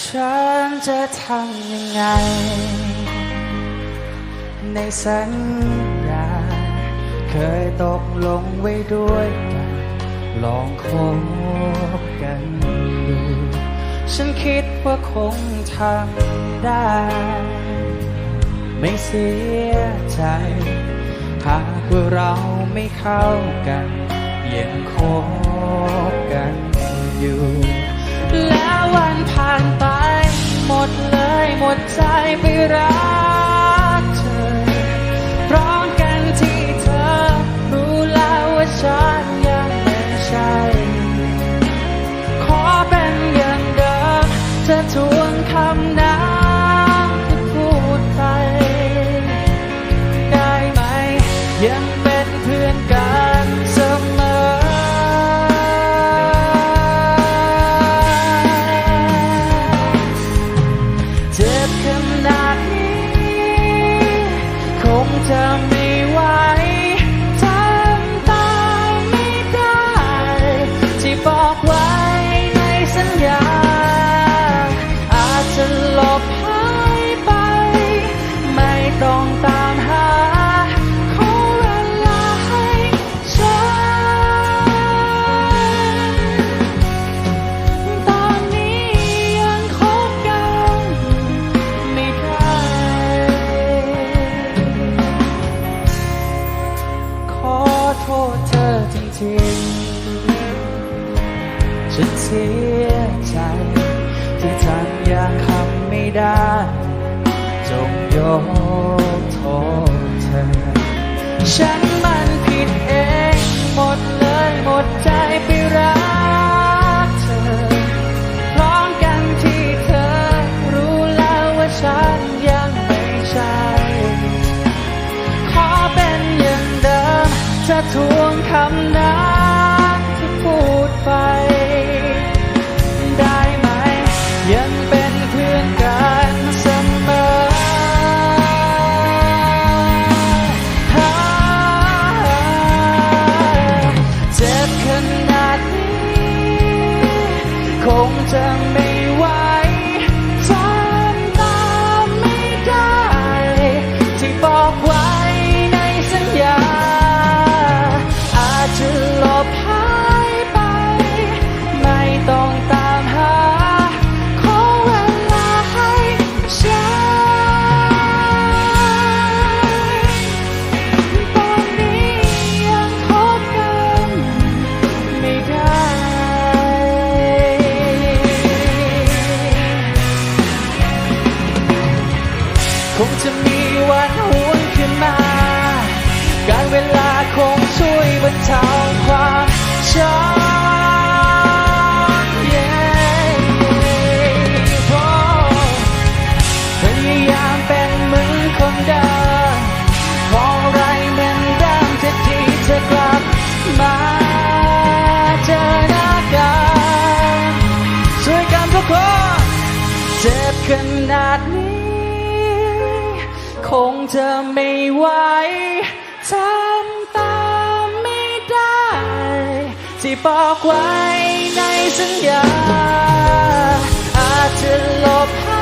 ฉันจะทำยังไง ในสัญญา เคยตกลงไว้ด้วยกัน ลองคบกันดู ฉันคิดว่าคงทำได้ ไม่เสียใจ หากว่าเราไม่เข้ากันยังคบกันอยู่แล้ว ดใจไปรักเธอ พร้อมกันที่เธอรู้แล้วว่าฉันยังไม่ใช่ ขอเป็นอย่างเดิมเธอทวงคำนั้น ฉันเสียใจ ที่ทำอย่างคำไม่ได้ จงยกโทษเธอ ฉันมันผิดเอง หมดเลยหมดใจไปรักเธอ พร้อมกันที่เธอ รู้แล้วว่าฉันยังไม่ใช่ ขอเป็นอย่างเดิม จะทวงคำนั้นที่พูดไป คงจ งจะมีวันหวนขึ้นมา การเวลาคงช่วยบรรเทาความช้ำ Yeah โอ้พยายามเป็นเหมือนคนเดิมขออะไรมือนเดิมจะที่เธอกลับมาเจอหน้ากันช่วยกันทุกคนเจ็บขนาดนี้ จะไม่ไหวทำตามไม่ได้ ที่บอกไว้ในสัญญา อาจจะลบหา